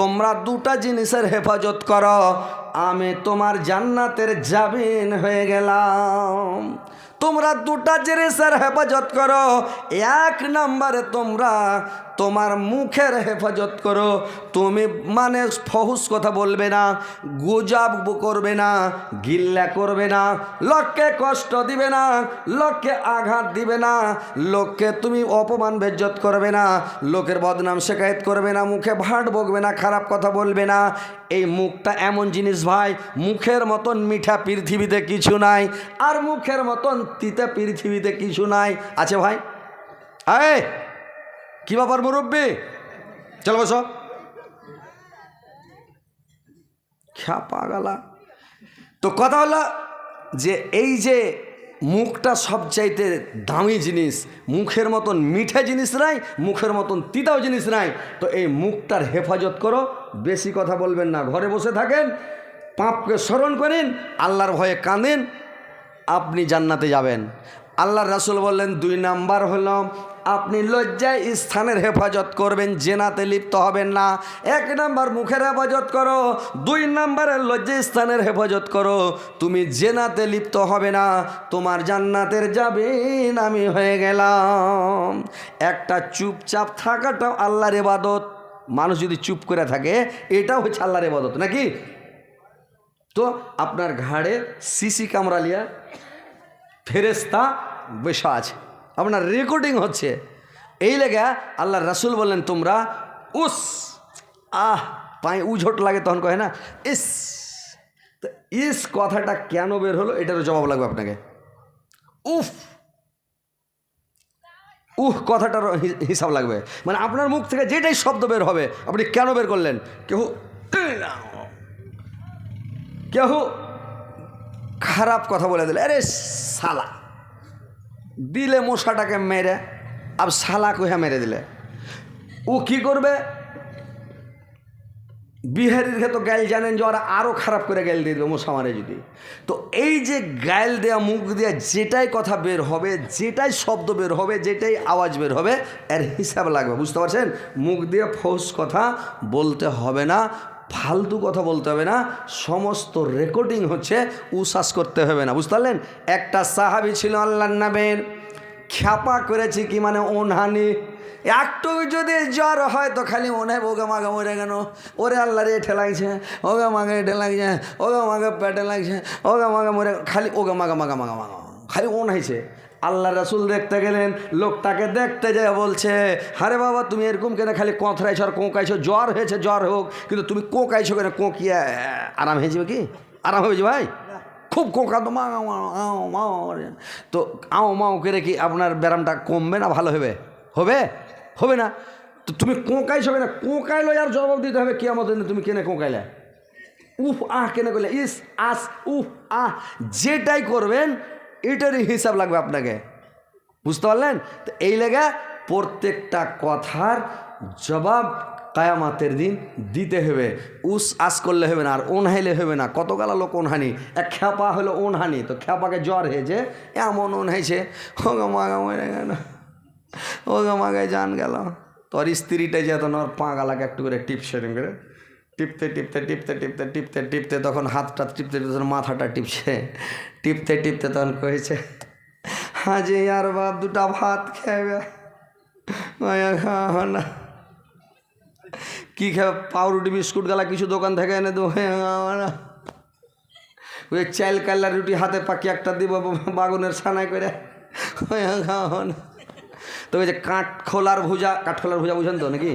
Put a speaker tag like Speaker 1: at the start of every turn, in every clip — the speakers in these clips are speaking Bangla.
Speaker 1: তোমরা দুটা জিনিসের হেফাজত করো। আমি তোমার জান্নাতের জামিন হয়ে গেলাম। তোমরা দুটা জিনিসের হেফাজত করো। এক নম্বরে তোমরা তোমার মুখের হেফাজত করো। তুমি মানে ফহুস কথা বলবে না, গুজাব করবে না, গিল্লা করবে না, লোককে কষ্ট দিবে না, লোককে আঘাত দিবে না, লোককে তুমি অপমান, বেজ্জত করবে না, লোকের বদনাম শেখায়ত করবে না, মুখে ভাট বকবে না, খারাপ কথা বলবে না। এই মুখটা এমন জিনিস ভাই, মুখের মতন মিঠা পৃথিবীতে কিছু নাই, আর মুখের মতন তিতে পৃথিবীতে কিছু নাই। আছে ভাই? আয় কি ব্যাপার মুরব্বী? চলো বসো। খ্যাপা গালা তো কথা হলো যে এই যে মুখটা সবচাইতে দামি জিনিস, মুখের মতন মিঠে জিনিস নাই, মুখের মতন তিতাও জিনিস নাই, তো এই মুখটার হেফাজত করো, বেশি কথা বলবেন না। ঘরে বসে থাকেন, পাপকে স্মরণ করেন, আল্লাহর ভয়ে কাঁদেন, আপনি জান্নাতে যাবেন। আল্লাহর রাসুল বললেন, দুই নাম্বার হলো আপনি লজ্জায় স্থানের হেফাজত করবেন, জেনাতে লিপ্ত হবেন না। এক নাম্বার মুখের হেফাজত করো, দুই নাম্বারে লজ্জায় স্থানের হেফাজত করো। তুমি জেনাতে লিপ্ত হবে না, তোমার জান্নাতের যাবেন আমি হয়ে গেলাম। একটা চুপচাপ থাকাটাও আল্লাহর এবাদত মানুষ যদি চুপ করে থাকে, এটাও হচ্ছে আল্লাহর এবাদত নাকি? তো আপনার ঘাড়ে সিসি ক্যামেরা লিয়া ফেরেস্তা বসা আছে। আপনার রেকর্ডিং হচ্ছে। এই লেগে আল্লাহ রাসুল বললেন, তোমরা উস, আহ, পায়ে উঝোট লাগে তখন কহে না, ইস, তো ইস কথাটা কেন বের হলো এটারও জবাব লাগবে আপনাকে। উফ, উহ কথাটার হিসাব লাগবে। মানে আপনার মুখ থেকে যেটাই শব্দ বের হবে, আপনি কেন বের করলেন? কেউ কেউ খারাপ কথা বলে দিলে। আরে সালা। দিলে মশাটাকে মেরে, আর সালা কইয়া মেরে দিলে। ও কি করবে? বিহারির তো গাইল জানেন যে ওরা আরও খারাপ করে গাইল দিয়ে দেবে মশা মারে যদি। তো এই যে গাইল দেওয়া মুখ দেওয়া যেটাই কথা বের হবে, যেটাই শব্দ বের হবে, যেটাই আওয়াজ বের হবে, এর হিসাব লাগবে, বুঝতে পারছেন? মুখ দিয়ে ফৌস কথা বলতে হবে না। ফালতু কথা বলতে হবে না, সমস্ত রেকর্ডিং হচ্ছে উশ্বাস করতে হবে না, বুঝতে পারলেন? একটা সাহাবি ছিল আল্লাহ নামের, খ্যাপা করেছি কি মানে ওনহানি? একটু যদি জ্বর হয় তো খালি মনে হয় ওগা মাগা মরে কেন ওরে আল্লাহ রে এঠে লাগছে, ওগা মাগা এঠে লাগছে, ওগা মাগা পেটে লাগছে, ওগা মাগা মরে খালি ওগা মাগা মাগা মাগা মাগা, খালি ওন হয়েছে। আল্লাহ রাসুল দেখতে গেলেন, লোকটাকে দেখতে যায়, বলছে আরে বাবা, তুমি এরকম কেন? খালি কঁথরাইছো আর কোঁকাইছো। জ্বর হয়েছে, জ্বর হোক, কিন্তু তুমি কোঁকাইছো কেন? কোঁকিয়া, আরাম হয়ে যাবে কি? আরাম হয়ে যাবে ভাই? খুব কোঁকা তো মা আও মাও তো আও, মাও করে কি আপনার ব্যায়ামটা কমবে না ভালো হবে? হবে? হবে না? তো তুমি কোঁকাইছ হবে না কোঁকাইলো আর জবাব দিতে হবে কি আমাদের তুমি কেনে কোঁকাইলে? উফ, আহ, কেনে করলে ইস, আস, উফ, আহ, যেটাই করবেন এটারই হিসাব লাগবে আপনাকে। বুঝতে পারলেন? তো এই লেগে প্রত্যেকটা কথার জবাব কায়ামাতের দিন দিতে হবে। উস আস করলে হবে না, আর ওনহাইলে হবে না। কত গালা লোক ওনহানি এক খ্যাপা হলো ওনহানি তো খ্যাপাকে জ্বর হয়েছে, এমন ওনহাইছে হোগা মাগা মরে গেল, ওগা মাগায় জান গেল। তোর স্ত্রীটা যেত পা গালাকে একটু করে টিপ সেটিং করে। টিপতে টিপতে টিপতে টিপতে টিপতে টিপতে, তখন হাতটা টিপতে টিপতে, মাথাটা টিপছে। টিপতে টিপতে তখন কয়েছে হাজে আর বাপ দুটা ভাত খাবে খাওয়া না। কি খাবে? পাউরুটি বিস্কুট গালা কিছু দোকান থেকে এনে দেবো। হ্যাঁ, খাওয়া না। ওই চাল কাল্লা রুটি হাতে পাকি একটা দিব বাগুনের ছানায় করে। হ্যাঁ, খাওয়া না। তো ওই যে কাঠ খোলার ভুজা কাঠখোলার ভুজা বুঝেন তো নাকি?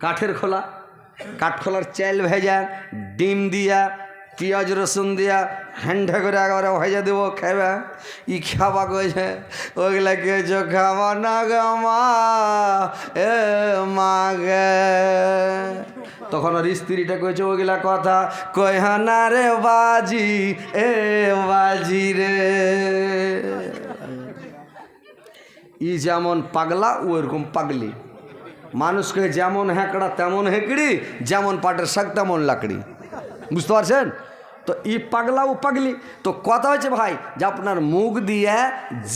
Speaker 1: কাঠের খোলা। কাঠখোলার চাল ভেজা ডিম দিয়া পেঁয়াজ রসুন দিয়া হ্যান্ডা করে একেবারে ভেজা দেবো খাবে ই খাবা কয়েছে ওগুলা কেছো খাবা না গা মা এ মাগে তখন ওর স্ত্রীটা কয়েছে ওগুলা কথা কইহা না রে বাজি এ বাজি রে ই যেমন পাগলা ও এরকম পাগলি মানুষকে যেমন হ্যাঁকড়া তেমন হেঁকড়ি যেমন পাটের শাক তেমন লাকড়ি বুঝতে পারছেন? তো ই পাগলা ও পাগলি। তো কথা হচ্ছে ভাই যে আপনার মুখ দিয়ে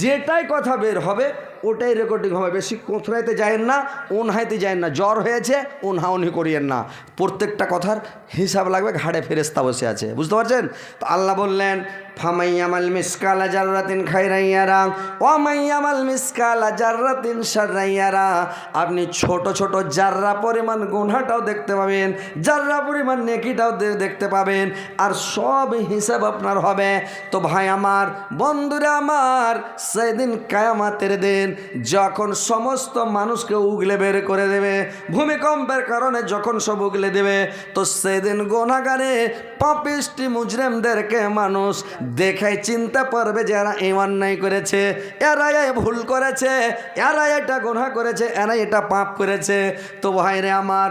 Speaker 1: যেটাই কথা বের হবে, ওটাই রেকর্ডিং হবে। বেশি কোথরাইতে যায়েন না ওনহাইতে যায়েন না। জ্বর হয়েছে ওনহাউনি করিয়েন না। প্রত্যেকটা কথার হিসাব লাগবে, ঘাড়ে ফেরেস্তা বসে আছে। বুঝতে পারছেন? তো আল্লাহ বললেন ফামাইয়ামাল মিসকালা জাররাতিন খাইরাইয়ারা ওয়ামাইয়ামাল মিসকালা জাররাতিন সাররাইয়ারা আপনি ছোট ছোট জাররা পরিমাণ গুনহাটাও দেখতে পাবেন, জাররা পরিমাণ নেকিটাও দেখতে পাবেন, আর সব হিসাব আপনার হবে। তো ভাই আমার, বন্ধুরা আমার, সেদিন কায়ামাতের দিন যখন সমস্ত মানুষকে উগলে বের করে দেবে, ভূমিকম্পের কারণে যখন সব উগলে দেবে, তো সেদিন গোনাগারে পাপিষ্টি মুজরেমদেরকে মানুষ দেখাই চিনতে পারবে যে এরা এই অন্যায় করেছে। এরা এই ভুল করেছে এরা এটা গোনা করেছে এরা এটা পাপ করেছে। তো ভাই রে আমার,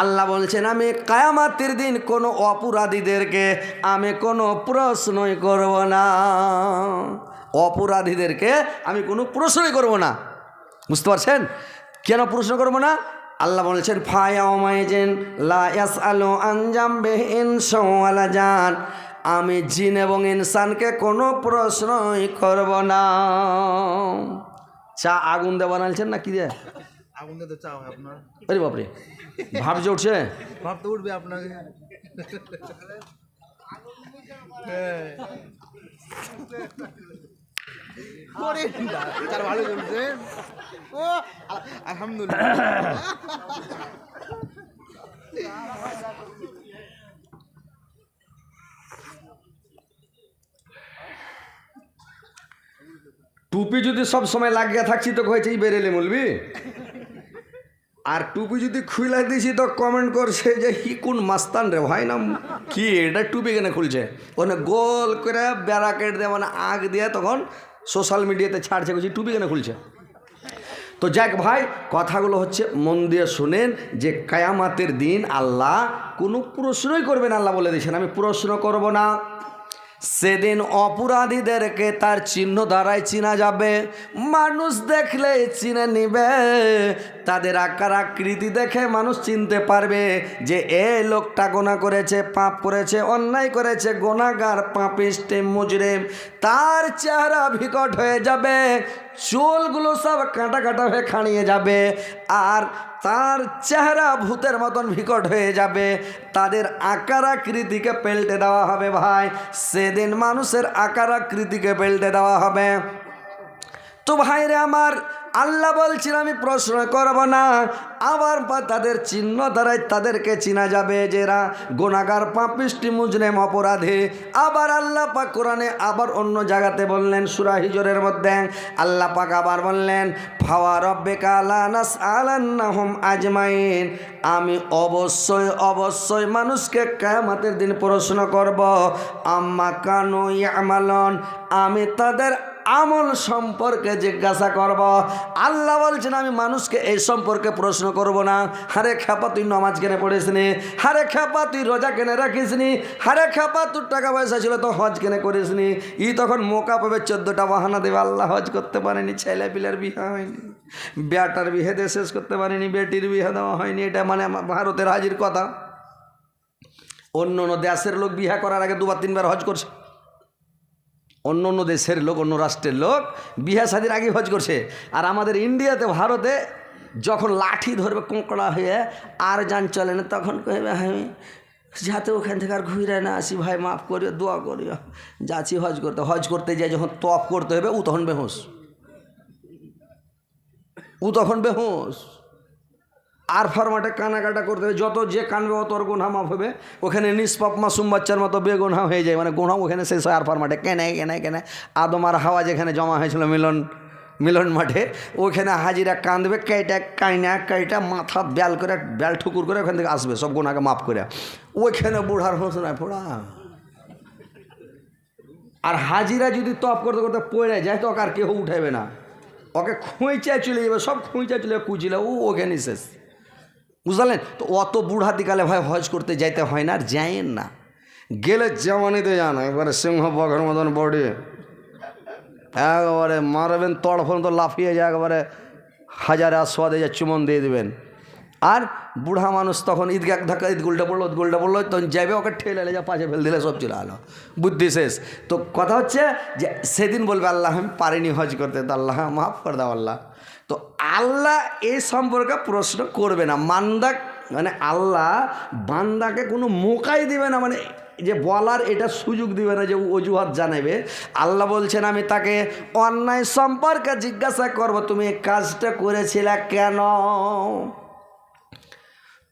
Speaker 1: আল্লাহ বলছেন, আমি কায়ামাতির দিন কোনো অপরাধীদেরকে আমি কোনো প্রশ্নই করব না। অপরাধীদেরকে আমি কোনো প্রশ্নই করব না। বুঝতে পারছেন? কেন প্রশ্ন করব না? আল্লাহ বলছেন ফায়ামাইজেন লা ইয়াস আলো আঞ্জাম বেহিন সোয়ালা জান। আমি জিন এবং ইনসানকে কোনো প্রশ্নই করব না। চা আগুন দিয়ে বানালছেন না কি দিয়ে?
Speaker 2: আগুন দিয়ে তো চা হয় আপনার।
Speaker 1: আরে বাপরে ভাব যে উঠছে।
Speaker 2: ভাব তো উঠবে আপনাকে। ওরে, চার ভালো চলছে ও আলহামদুলিল্লাহ।
Speaker 1: টুপি যদি সব সময় লাগিয়ে থাকছি তো এই বেরেলে বলবি আর টুপি যদি খুলে দিছি তো কমেন্ট করছে যে, হি কোন মাস্তান রে ভাই নাম, কি এটা টুপি কেন খুলছে? ওখানে গোল করে বেড়া ব্যারাকেট দিয়ে মানে আগ দিয়ে তখন সোশ্যাল মিডিয়াতে ছাড়ছে বলছি টুপি কেন খুলছে? তো যাক ভাই, কথাগুলো হচ্ছে মন দিয়ে শুনেন যে কায়ামাতের দিন আল্লাহ কোনো প্রশ্নই করবেন আল্লাহ বলে দিয়েছেন। আমি প্রশ্ন করব না। সেদিন অপরাধীদেরকে তার চিহ্ন দ্বারাই চিনা যাবে। মানুষ দেখলে চিনে নিবে। তাদের আকার আকৃতি দেখে মানুষ চিনতে পারবে যে এ লোকটা গোনা করেছে, পাপ করেছে, অন্যায় করেছে, গোনাগার পাপিস্টে মুজরেম। তার চেহারা বিকট হয়ে যাবে, চুলগুলো সব কাটা কাটা হয়ে খাড়িয়ে যাবে। আর তার চেহারা ভূতের মতন বিকট হয়ে যাবে। তাদের আকার আকৃতিকে পেল্টে দেওয়া হবে ভাই। সেদিন মানুষের আকার আকৃতিকে পেল্টে দেওয়া হবে। তো ভাইরে আমার আল্লাহ বলছিল আমি প্রশ্ন করব না। আবার তাদের চিহ্ন দ্বারাই তাদেরকে চিনা যাবে যেরা গোনাগার পাপিষ্টি, মুজরেম, অপরাধে। আবার আল্লাহ পাক কোরআনে আবার অন্য জায়গাতে বললেন, সুরা হিজরের মধ্যে আল্লাহ পাক আবার বললেন, ফাওয়া রব্বে কালানাস আলান্নাহুম আজমাইন। আমি অবশ্যই অবশ্যই মানুষকে কেয়ামতের দিন প্রশ্ন করব, আম্মা কানু ইয়ামালন? আমি তাদের আমল সম্পর্কে জিজ্ঞাসা করব। আল্লাহ বলছেন, আমি মানুষকে এই সম্পর্কে প্রশ্ন করব না। হারে খেপা, তুই নমাজ কেনে পড়িস নি হারে খেপা, তুই রোজা কেনে রাখিস নি হারে খেপা, তোর টাকা পয়সা ছিল তো হজ কেনে করিস নি ই তখন মোকা পাবে, চোদ্দোটা বাহানা দেবে। আল্লাহ হজ করতে পারেনি, ছেলে পিলের বিয়ে হয়নি। বেটার বিয়ে শেষ করতে পারেনি, বেটির বিয়ে দেওয়া হয়নি। এটা মানে ভারতের হাজির কথা। অন্য অন্য দেশের লোক বিয়ে করার আগে দুবার, তিনবার হজ করছে। অন্য অন্য দেশের লোক, অন্য রাষ্ট্রের লোক বিহা শাদির আগে হজ করছে। আর আমাদের ইন্ডিয়াতে, ভারতে যখন লাঠি ধরবে কোঁকড়া হয়ে আর যান চলে না, তখন কহবে আমি যাতে ওখান থেকে আর ঘুরে না আসি, ভাই, মাফ করিও, দোয়া করিও। যাচ্ছি হজ করতে হজ করতে যাই যখন তপ করতে হবে ও তখন বেহুস ও তখন বেহুস আর ফরমাটে কানাকাটা করতে হবে। যত যে কানবে অত ওর গোনা মাফ হবে। ওখানে নিষ্পাপ মাসুম বাচ্চার মতো বেগুনা হয়ে যায়। মানে গোনা ওখানে শেষ হয় আর ফরমাটে কেনে কেনে কেনে। আদম আর হাওয়া যেখানে জমা হয়েছিল মিলন মিলন মাঠে, ওখানে হাজিরা কাঁদবে কেটা কাইনা কেটা মাথা ব্যাল করে, ব্যাল ঠুকুর করে ওখান থেকে আসবে, সব গোনাকে মাফ করে। ওইখানে বুড়ার হোসনায় ফোড়া আর হাজিরা যদি তপ করতে করতে পড়ে যায়, তো ওকে আর কেউ উঠাবে না। ওকে খুঁইচায় চলে যাবে, সব খুঁইচায় চলে যাবে কুচিলে ও ওখানে শেষ। বুঝলেন? তো অত বুড়া দিকালে ভাই হজ করতে যাইতে হয় না, আর যায়েন না। গেলে যেমনইতে যান, একবারে সিংহ বঘের মতন বডি। একবারে মারবেন তড়ফন তো লাফিয়ে যায়, একবারে হাজারে আস্বাদে যা চুমন দিয়ে দেবেন। আর বুড়া মানুষ তখন ঈদগাহ ধাক্কা, ঈদ গুলটা পড়ল গোলটা পড়ল, তখন যাবে ওকে ঠেলে এলে যা পাশে ফেল দিলে, সব চলে আলো। বুদ্ধি শেষ। তো কথা হচ্ছে যে, সেদিন বলবে, আল্লাহ, আমি পারিনি হজ করতে। তো আল্লাহ, মাফ করে দাও আল্লাহ। তো আল্লাহ এ সম্পর্কে প্রশ্ন করবে না। মান্দা মানে আল্লাহ বান্দাকে কোনো মোকাই দিবে না মানে যে বলার এটা সুযোগ দিবে না, যে অজুহাত জানাবে। আল্লাহ বলছেন, আমি তাকে অন্যায় সম্পর্কে জিজ্ঞাসা করব। তুমি এই কাজটা করেছিলে কেন?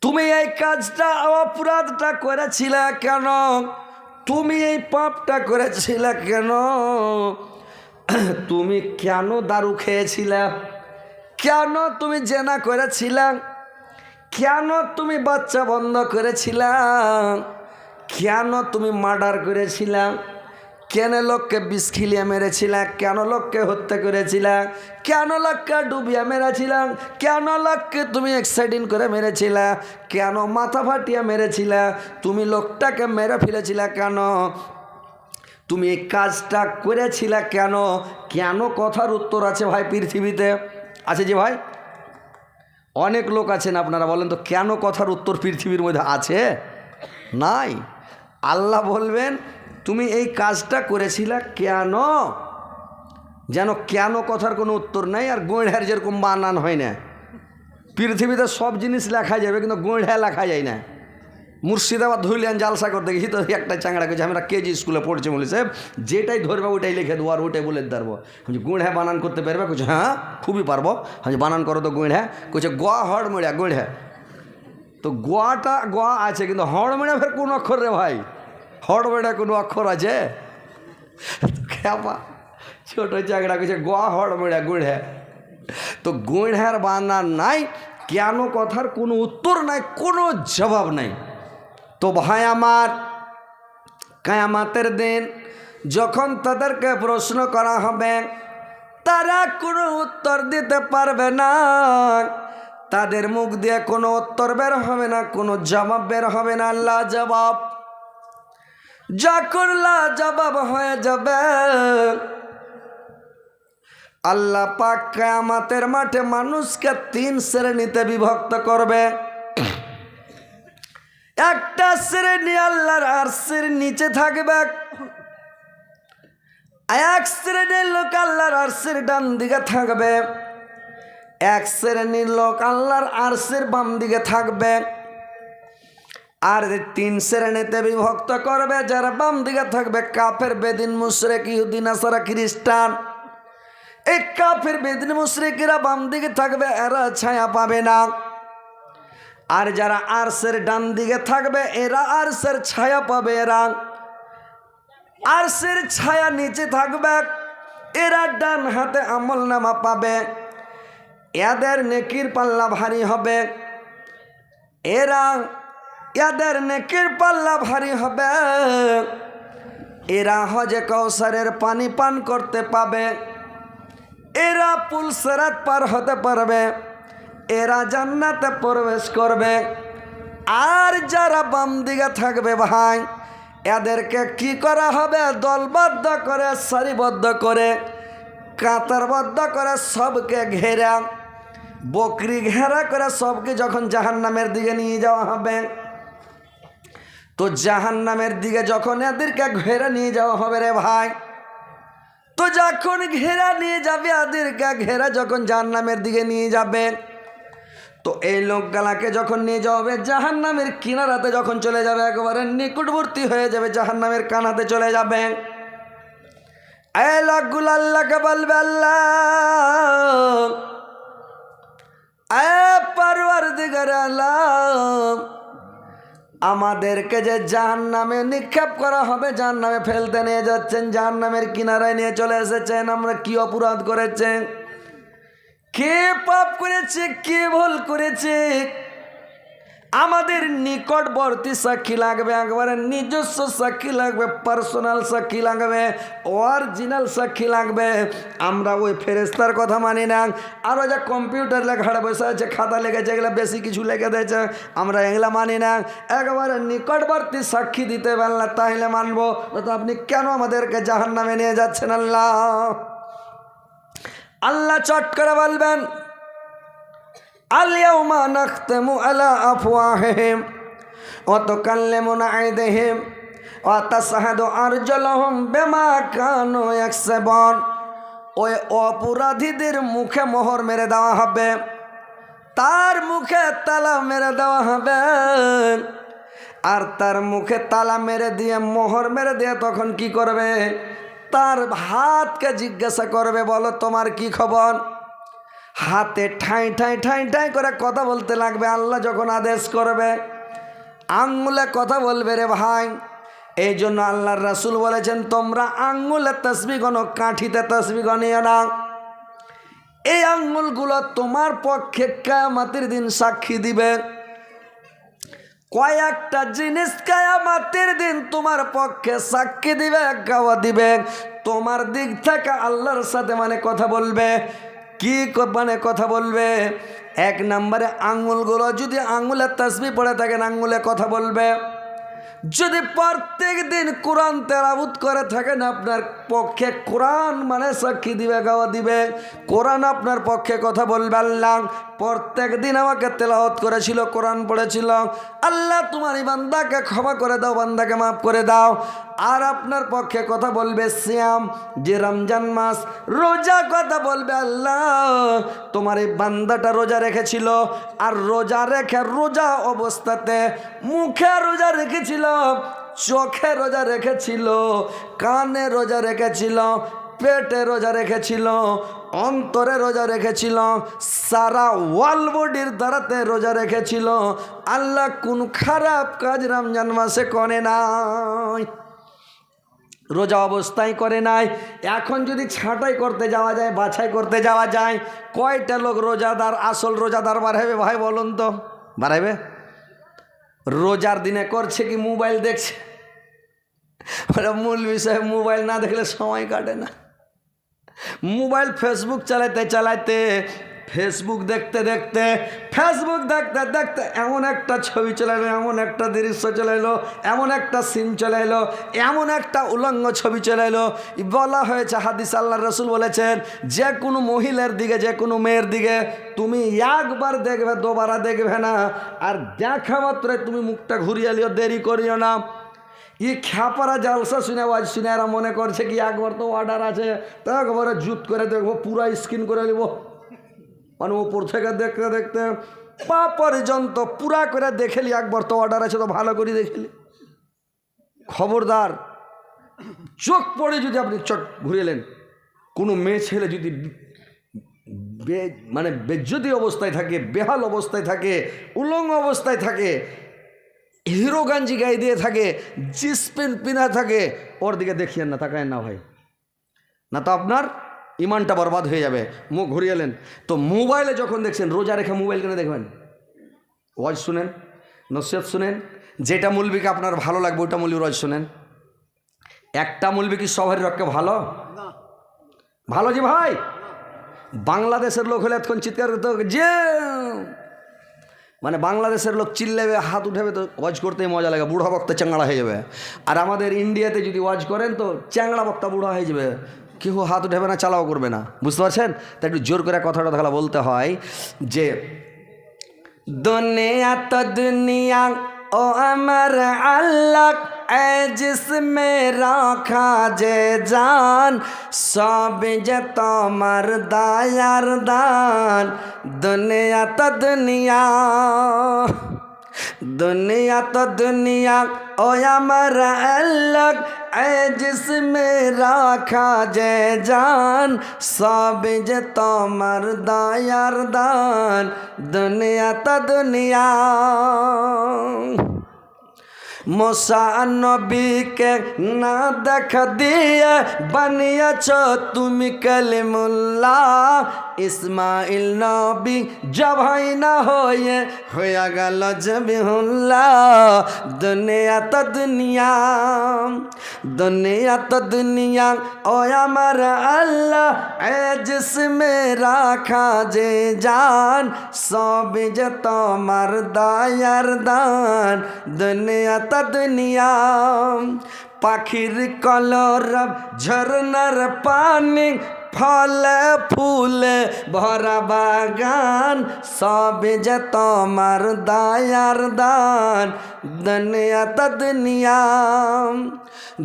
Speaker 1: তুমি এই কাজটা, অপরাধটা করেছিলে কেন? তুমি এই পাপটা করেছিলে কেন? তুমি কেন দারু খেয়েছিলে? কেন তুমি জেনা করেছিলে কেন তুমি বাচ্চা বন্ধ করেছিলে কেন তুমি মার্ডার করেছিলে কেন লোককে বিষ খিলিয়ে মেরেছিলে কেন লোককে হত্যা করেছিলে কেন লোককে ডুবিয়া মেরেছিলাম? কেন লোককে তুমি এক্সাইডিং করে মেরেছিলে? কেন মাথা ফাটিয়ে মেরেছিলে? তুমি লোকটাকে মেরে ফেলেছিলে কেন? তুমি এই কাজটা করেছিলে কেন? কেন কথার উত্তর আছে ভাই পৃথিবীতে? আছে যে ভাই? অনেক লোক আছেন আপনারা বলেন তো, কেন কথার উত্তর পৃথিবীর মধ্যে আছে? নাই। আল্লাহ বলবেন, তুমি এই কাজটা করেছিলে কেন? যেন কেন কথার কোনো উত্তর নাই আর গোঁড়ার যেরকম বানান হয় না। পৃথিবীতে সব জিনিস লেখা যাবে, কিন্তু গোঁড়া লেখা যায় না। মুর্শিদাবাদ ধুলিয়ান জালসা করতে গেছি তো একটা চাংড়া কেছে আমরা কেজি স্কুলে পড়ছে বলেছে যেটাই ধরবে ওটাই লিখে দেবো আর ওটাই বলে দেবো। আমি গুঁড়া বানান করতে পারবে? কুছে হ্যাঁ খুবই পারব। আমি বানান করো তো গুঁড়া কুছে গোয়া হড় মুড়া গুঁড়া তো গোয়াটা গোয়া আছে, কিন্তু হড় মেড়া ফের কোন অক্ষর রে ভাই? হড় মেড়া কোনো অক্ষর আছে? খেপা, ছোট চাকরা কিছু গোয়া হড় মেড়া গুঁড়া তো গুঁড়ার বানান নাই, কেন কথার কোনো উত্তর নাই, কোনো জবাব নাই। তো ভাই আমার, কায়ামাতের দিন যখন তাদেরকে প্রশ্ন করা হবে, তারা কোনো উত্তর দিতে পারবে না। তাদের মুখ দিয়ে কোনো উত্তর বের হবে না, কোনো জবাব বের হবে না। আল্লাহ জবাব যখন জবাব হয়ে যাবে, আল্লাহ পাক কায়ামাতের মাঠে মানুষকে তিন শ্রেণীতে বিভক্ত করবে। একটা শ্রেণি আল্লাহর আরশের নিচে থাকবে। এক শ্রেণির লোক আল্লাহর আরশের ডান দিকে থাকবে। এক শ্রেণির লোক আল্লাহর আরশের বাম দিকে থাকবে। আর তিন শ্রেণীতে বিভক্ত করবে, যারা বাম দিকে থাকবে, কাফের, বেদিন, মুশরেক ইহুদিন আসারা খ্রিস্টান। এই কাফের, বেদিন, মুশরিকরা বাম দিকে থাকবে, এরা ছায়া পাবে না। আর যারা আরসের ডান দিকে থাকবে, এরা আরসের ছায়া পাবে এরা। আরসের ছায়া নিচে থাকবে, এরা ডান হাতে আমল নামা পাবে। এদের নেকির পাল্লা ভারী হবে। এরা এদের নেকির পাল্লা ভারী হবে। এরা হজে কৌসারের পানি পান করতে পাবে। এরা পুলসরাত পার হতে পারবে। এরা জান্নাতে প্রবেশ করবে। আর যারা বাম দিকে থাকবে ভাই, এদেরকে কি করা হবে? দলবদ্ধ করে, সারিবদ্ধ করে, কাতারবদ্ধ করে সবকে ঘেরা, বকরি ঘেরা করে সবকে যখন জাহান্নামের দিকে নিয়ে যাওয়া হবে, তো জাহান্নামের দিকে যখন এদেরকে ঘেরা নিয়ে যাওয়া হবে রে ভাই, তো যখন ঘেরা নিয়ে যাবে, এদেরকে ঘেরা যখন জাহান্নামের দিকে নিয়ে যাবে তো এই লোকগুলাকে যখন নিয়ে যাওয়া হবে জাহান নামের কিনারাতে যখন চলে যাবে, একেবারে নিকটবর্তী হয়ে যাবে জাহান নামের কানাতে চলে যাবে। এই লোকগুলো আল্লাহকে বলবে, আল্লাহ দিগার আমাদেরকে যে জাহান নামে নিক্ষেপ করা হবে জাহান নামে ফেলতে নিয়ে যাচ্ছেন জাহান নামের কিনারায় নিয়ে চলে এসেছেন, আমরা কি অপরাধ করেছেন? কে পাপ করেছে, কে ভুল করেছে? আমাদের নিকটবর্তী সাক্ষী লাগবে, একবারে নিজস্ব সাক্ষী লাগবে পার্সোনাল সাক্ষী লাগবে অরিজিনাল সাক্ষী লাগবে। আমরা ওই ফেরেস্তার কথা মানি না। আরও যা কম্পিউটার লেখাটা বসে আছে, খাতা লেগেছে, এগুলো বেশি কিছু লেগে দিয়েছে আমরা এগুলো মানি না। একবারে নিকটবর্তী সাক্ষী দিতে পারলে তাহলে মানবো তো আপনি কেন আমাদেরকে জাহান নামে নিয়ে যাচ্ছেন আল্লাহ? আল্লাহ চট করে বলবেন ওই অপরাধীদের মুখে মোহর মেরে দেওয়া হবে, তার মুখে তালা মেরে দেওয়া হবে, আর তার মুখে তালা মেরে দিয়ে মোহর মেরে দিয়ে তখন কি করবে? তার হাতকে জিজ্ঞাসা করবে, বলো, তোমার কি খবর? হাতে ঠাঁই, ঠাই, ঠাঁই ঠাঁই করে কথা বলতে লাগবে। আল্লাহ যখন আদেশ করবে, আঙ্গুলে কথা বলবে রে ভাই। এই জন্য আল্লাহর রাসুল বলেছেন, তোমরা আঙ্গুলে তসবি গণ, কাঠিতে তসবি গণিও না। এই আঙ্গুলগুলো তোমার পক্ষে কায়ামাতের দিন সাক্ষী দিবে। কয়েকটা জিনিস কায়ামাতের দিন তোমার পক্ষে সাক্ষী দিবে, গাওয়া দিবে। তোমার দিক থেকে আল্লাহর সাথে মানে কথা বলবে। কি মানে কথা বলবে? এক নম্বরে আঙুলগুলো, যদি আঙুলের তসবি পড়ে থাকেন, আঙুলে কথা বলবে। যদি প্রত্যেক দিন কোরআন তেলাবুত করে থাকেন, আপনার পক্ষে কোরআন মানে সাক্ষী দিবে, গাওয়া দিবে। কোরআন আপনার পক্ষে কথা বলবে আল্লাহ। প্রত্যেক দিন আমাকে তেলাওয়াত করেছিল, কোরআন পড়েছিল। আল্লাহ, তোমার এই বান্দাকে ক্ষমা করে দাও, বান্দাকে মাফ করে দাও। আর আপনার পক্ষে কথা বলবে শ্যাম যে রমজান মাস রোজা কথা বলবে আল্লাহ। তোমার এই বান্দাটা রোজা রেখেছিল, আর রোজা রেখে রোজা অবস্থাতে মুখে রোজা রেখেছিল, চোখে রোজা রেখেছিল, কানে রোজা রেখেছিল, পেটে রোজা রেখেছিল, অন্তরে রোজা রেখেছিল, সারা ওয়াল বডির দ্বারাতে রোজা রেখেছিল। আল্লাহ কোন খারাপ কাজ রমজান মাসে করে নাই। রোজা অবস্থায় করে নাই। এখন যদি ছাঁটাই করতে যাওয়া যায়, বাছাই করতে যাওয়া যায়, কয়টা লোক রোজাদার, আসল রোজাদার বাড়াবে ভাই বলুন তো? বাড়াবে রোজার দিনে করছে কি মোবাইল দেখছে? ওরা মূল বিষয় মোবাইল না দেখলে সময় কাটে না। মোবাইল ফেসবুক চালাইতে চালাতে ফেসবুক দেখতে দেখতে ফেসবুক দেখতে দেখতে এমন একটা ছবি চলে এলো, এমন একটা দৃশ্য চলে এলো, এমন একটা সিন চলে এলো, এমন একটা উলঙ্গ ছবি চলে এলো। বলা হয়েছে, হাদিস আল্লাহ রসুল বলেছেন, যে কোনো মহিলার দিকে, যে কোনো মেয়ের দিকে তুমি একবার দেখবে, দোবারা দেখবে না। আর দেখা মাত্রই তুমি মুখটা ঘুরিয়ে লিও দেরি করিও না। ই খ্যাপারা জালসা শুনে, আওয়াজ শুনে এরা মনে করছে কি, একবার তো অর্ডার আছে। তো একবারে জুত করে দেখব, পুরা স্ক্রিন করে নেব। মানে ওপর থেকে দেখতে দেখতে পা পর্যন্ত পুরা করে দেখেলি একবার, তো অর্ডার আছে তো ভালো করে দেখেলি। খবরদার, চোখ পড়ে যদি আপনি চোখ ঘুরিয়েলেন কোনো মেয়ে ছেলে যদি বে মানে বেজ্জতি অবস্থায় থাকে, বেহাল অবস্থায় থাকে, উলঙ্গ অবস্থায় থাকে, হিরো গাঞ্জি গায়ে দিয়ে থাকে, জিন্স প্যান্ট পিনা থাকে, ওর দিকে দেখিয়েন না তাকায় না ভাই। না তো আপনার ইমানটা বরবাদ হয়ে যাবে। মুখ ঘুরিয়েলেন তো মোবাইলে যখন দেখছেন, রোজা রেখে মোবাইল কেন দেখবেন? ওয়াজ শুনেন, নসিহত শুনেন, যেটা মুলবিকে আপনার ভালো লাগবে, ওইটা মুলবি রোজ শুনেন। একটা মুলবি কি সবার রক্ষে ভালো? ভালো যে ভাই? বাংলাদেশের লোক হলে এতক্ষণ চিৎকার করতে, যে! মানে বাংলাদেশের লোক চিল্লাবে হাত উঠাবে তো ওয়াজ করতেই মজা লাগে, বুড়া বক্তা চ্যাংড়া হয়ে যাবে। আর আমাদের ইন্ডিয়াতে যদি ওয়াজ করেন তো চ্যাংড়া বক্তা বুড়া হয়ে যাবে। কেউ হাত উঠাবে না, চালাও করবে না। বুঝতে পারছেন? তা একটু জোর করে কথাটা তাহলে বলতে হয় যে, দুনিয়া তো দুনিয়া, ও আমার আল্লাহ জিসমে রাখা যে জান, সব যে তোমার দায়ার দান, দুনিয়া তো দুনিয়া। দুনিয়া তো দুনিয়া ও আমার আল্লাহ জিসমে রাখা যে জান সব যে তোমার দায়ার দান দুনিয়া তো দুনিয়া মোসা নবীকে না দেখা দিয়ে বানিয়েছ তুমি কালিমুল্লাহ ইসমাইল নবী জবাই না হয়ে হয়ে গেল জবিহুল্লাহ। দুনিয়া তো দুনিয়া দুনিয়া তো দুনিয়া। ও আমার আল্লাহ, এ জিসমে রাখা যে জান সব যে তোমার দায়ার দান। দুনিয়া তো দুনিয়া, পাখির কলরব ঝরনার পানি ফলে ফুলে ভরা বাগান সবে যে তোমার দায়ার দান দুনিয়া তো দুনিয়া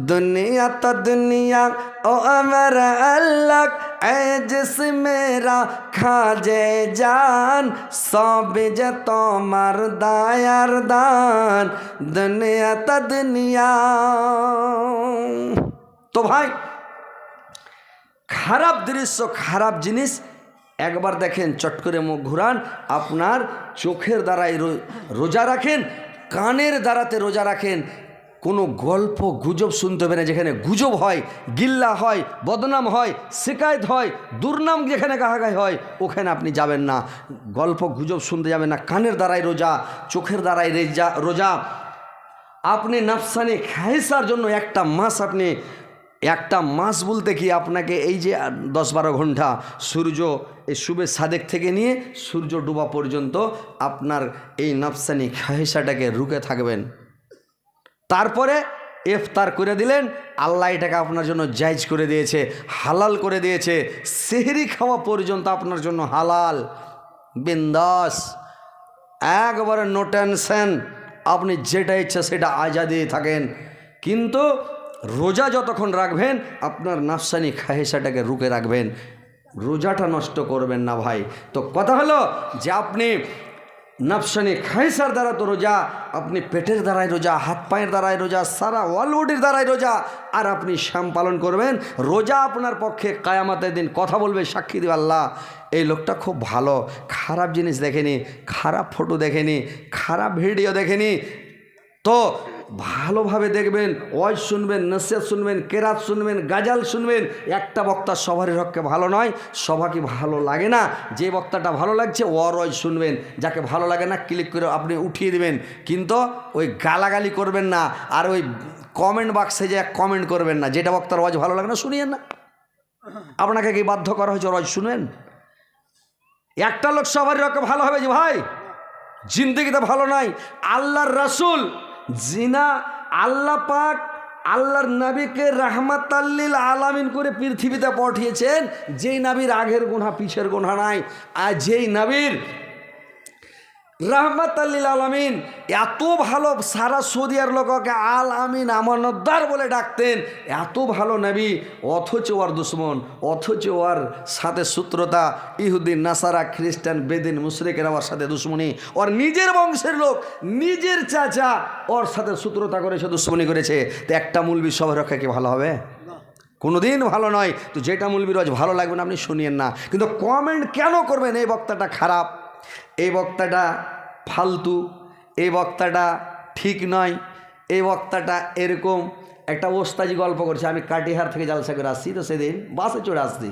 Speaker 1: দুনিয়া তো দুনিয়া ও আমার আল্লাহ এ জিস মেরা খাজে জান সবে যে তোমার দায়ার দান দুনিয়া তো দুনিয়া তো ভাই খারাপ দৃশ্য, খারাপ জিনিস, একবার দেখেন, চট করে মুখ ঘুরান, আপনার চোখের দ্বারাই রোজা রাখেন, কানের দ্বারাতে রোজা রাখেন, কোনো গল্প, গুজব শুনতে হবে না, যেখানে গুজব হয়, গিল্লা হয়, বদনাম হয়, শিকায়ত হয়, দুর্নাম যেখানে গাহাগাই হয়, ওখানে আপনি যাবেন না। গল্প, গুজব শুনতে যাবেন না, কানের দ্বারাই রোজা, চোখের দ্বারাই রেজা, রোজা। আপনি নাফসানি খাইসার জন্য একটা মাস আপনি একটা মাস বলতে কি আপনাকে এই যে দশ বারো ঘণ্টা সূর্য এই শুভে সাদেক থেকে নিয়ে সূর্য ডুবা পর্যন্ত আপনার এই নাফসানি খাইসাটাকে রুকে থাকবেন। তারপরে এফতার করে দিলেন, আল্লাহ এটাকে আপনার জন্য জায়জ করে দিয়েছে, হালাল করে দিয়েছে, সেহরি খাওয়া পর্যন্ত আপনার জন্য হালাল। বিন্দাস, একবারে নো টেনশন আপনি যেটা ইচ্ছা সেটা আজাদি থাকেন। কিন্তু রোজা যতক্ষণ রাখবেন, আপনার নাফসানি খাহেসাটাকে রুখে রাখবেন। রোজাটা নষ্ট করবেন না ভাই। তো কথা হলো যে আপনি নাফসানি খাইসার দ্বারা তো রোজা, আপনি পেটের দ্বারাই রোজা, হাত পায়ের দ্বারাই রোজা, সারা ওয়ালবডির দ্বারাই রোজা, আর আপনি শ্যাম পালন করবেন, রোজা আপনার পক্ষে কায়ামাতের দিন কথা বলবে, সাক্ষী দিবে আল্লাহ। এই লোকটা খুব ভালো, খারাপ জিনিস দেখেনি, খারাপ ফটো দেখেনি, খারাপ ভিডিও দেখেনি। তো ভালোভাবে দেখবেন, ওয়াজ শুনবেন নসিয়াত শুনবেন, কেরাত শুনবেন, গাজাল শুনবেন। একটা বক্তা সবারই পক্ষে ভালো নয়, সভা কি ভালো লাগে না? যে বক্তাটা ভালো লাগছে ওয়াজ শুনবেন। যাকে ভালো লাগে না, ক্লিক করে আপনি উঠিয়ে দেবেন। কিন্তু ওই গালাগালি করবেন না, আর ওই কমেন্ট বাক্সে যে কমেন্ট করবেন না, যেটা বক্তার ওয়াজ ভালো লাগে না, শুনিয়েন না। আপনাকে কি বাধ্য করা হয়েছে ওয়াজ শুনেন? একটা লোক সবারই পক্ষে ভালো হবে যে ভাই, জিন্দগিতে ভালো নাই, আল্লাহর রাসূল জিনা আল্লাহ পাক আল্লাহর নবীকে রাহমাতাল্লিল আলামিন করে পৃথিবীতে পাঠিয়েছেন। যেই নাবির আগের গোনা পিছের গোনা নাই। আর যেই নবীর রাহমাত আল্লিল আলামিন, এত ভালো সারা সৌদিয়ার লোককে আল আমিন আমানতদার বলে ডাকতেন, এত ভালো নবী, অথচ ওর দুশ্মন, অথচ ওর সাথে সূত্রতা ইহুদিন নাসারা, খ্রিস্টান, বেদিন, মুশরিকের ওর সাথে দুশ্মনী, ওর নিজের বংশের লোক, নিজের চাচা, ওর সাথে সূত্রতা করেছে দুশ্মনী করেছে, তো একটা মূলবি সবার রক্ষা কি ভালো হবে? কোনোদিন ভালো নয়, তো যেটা মূলবি রোজ ভালো লাগবে না, আপনি শুনিয়েন না, কিন্তু কমেন্ট কেন করবেন? এই বক্তাটা খারাপ। এই বক্তাটা ফালতু এই বক্তাটা ঠিক নয় এই বক্তাটা এরকম একটা ওস্তাজি গল্প করছে। আমি কাটিহার থেকে জালসা করে আসছি, তো সেদিন বাসে চড়ে আসছি।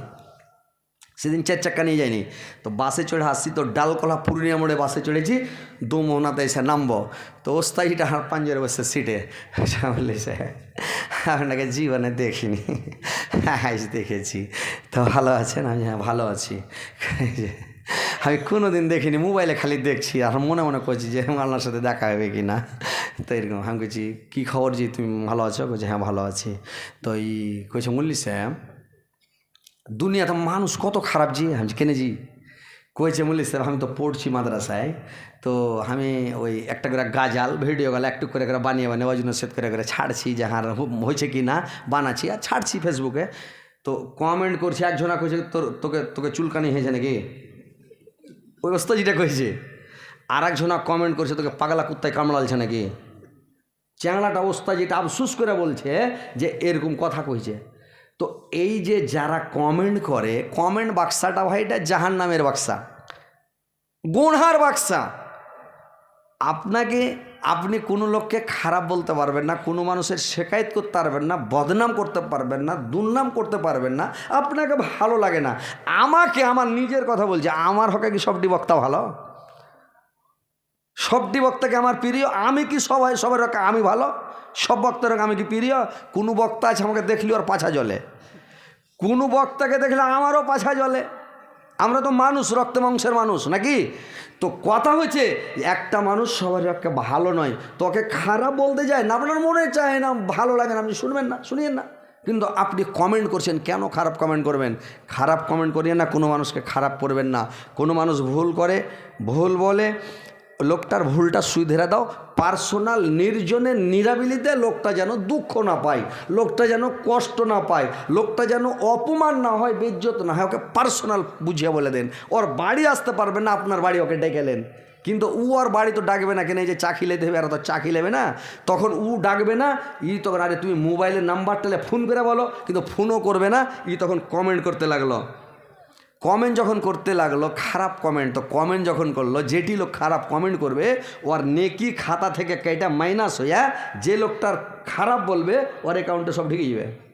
Speaker 1: সেদিন চার চাক্কা নিয়ে যাইনি। তো বাসে চড়ে আসছি, তো ডালকলা পূর্ণিয়া মোড়ে বাসে চড়েছি দু মোনাতে এসে নামবো। তো ওস্তাজিটা হাত পাঞ্জরে বসে সিটে। বললে আপনাকে জীবনে দেখিনি। আজ দেখেছি। তো ভালো আছেন? আমি হ্যাঁ ভালো আছি। আমি কোনো দিন দেখিনি, মোবাইলে খালি দেখছি, আর মনে মনে করছি যে আল্লাহর সাথে দেখা হবে কি না তো এরকম, আমি বলছি কী খবর যে তুমি ভালো আছো? বলছি হ্যাঁ ভালো আছি। তো এই কইছে মুল্লি স্যাম দুনিয়াতে মানুষ কত খারাপ জি? আমি কেনে জি? কয়েছে মুল্লি স্যার আমি তো পড়ছি মাদ্রাসায়। তো আমি ওই একটা করে গাজাল, ভিডিও গাল, একটু করে করে বানিয়ে বানিয়ে, ওই জন্য সেট করে করে ছাড়ছি যে হ্যাঁ হয়েছে কি না বানাচ্ছি, আর ছাড়ছি ফেসবুকে তো কমেন্ট করছি, একজনা কইছে, তোর, তোকে তোকে চুলকানি হয়েছে নাকি? ওই ওস্তাজিটা কইছে আর একজনা কমেন্ট করছে, তোকে পাগলা কুত্তায় কামড়ালছে নাকি? চ্যাংলাটা ওস্তাজিটা আফসুস করে বলছে যে এরকম কথা কইছে। তো এই যে যারা কমেন্ট করে কমেন্ট বাক্সাটা ভাই এটা জাহান নামের বাক্সা। গুনহার বাক্সা। আপনাকে আপনি কোনো লোককে খারাপ বলতে পারবেন না, কোনো মানুষের শেকায়ত করতে পারবেন না, বদনাম করতে পারবেন না, দুর্নাম করতে পারবেন না, আপনাকে ভালো লাগে না। আমাকে আমার নিজের কথা বলছি, আমার হকে কি সবটি বক্তা ভালো? সবটি বক্তাকে আমার প্রিয়, আমি কি সবাই, সবার রক্ষা আমি ভালো? সব বক্তার আমি কি প্রিয়? কোনো বক্তা আছে আমাকে দেখলি ওর পাছা জলে কোনো বক্তাকে দেখলে আমারও পাছা জলে আমরা তো মানুষ, রক্ত মাংসের মানুষ, নাকি? তো কথা হচ্ছে একটা মানুষ সবার একটা ভালো নয়, তোকে খারাপ বলতে যায় না, আপনার মনে চায় না, ভালো লাগে না, আপনি শুনবেন না, শুনিয়েন না। কিন্তু আপনি কমেন্ট করছেন, কেন খারাপ কমেন্ট করবেন? খারাপ কমেন্ট করিয়ে না, কোনো মানুষকে খারাপ করবেন না। কোনো মানুষ ভুল করে, ভুল বলে লোকটার ভুলটা সুই ধরে দাও। পার্সোনাল নির্জনে নিরাবিলিতে লোকটা যেন দুঃখ না পায়, লোকটা যেন কষ্ট না পায়, লোকটা যেন অপমান না হয়, বেজ্জত না হয়, ওকে পার্সোনাল বুঝিয়ে বলে দেন। ওর বাড়ি আসতে পারবে না, আপনার বাড়ি ওকে ডেকেলেন কিন্তু উ আর বাড়ি তো ডাকবে না কেন, এই যে চা খিলে দেবে আর তো চাকি খিলেবে না। তখন উ ডাকবে না, ই তখন, আরে তুমি মোবাইলের নাম্বারটালে ফোন করে বলো, কিন্তু ফোনও করবে না, ই তখন কমেন্ট করতে লাগল। কমেন্ট যখন করতে লাগল, খারাপ কমেন্ট তো কমেন্ট যখন করল, যেটি লোক খারাপ কমেন্ট করবে, ওর নেকি খাতা থেকে কেটা মাইনাস হইয়া, যে লোকটার খারাপ বলবে, ওর অ্যাকাউন্টে সব ঢেকে যাবে।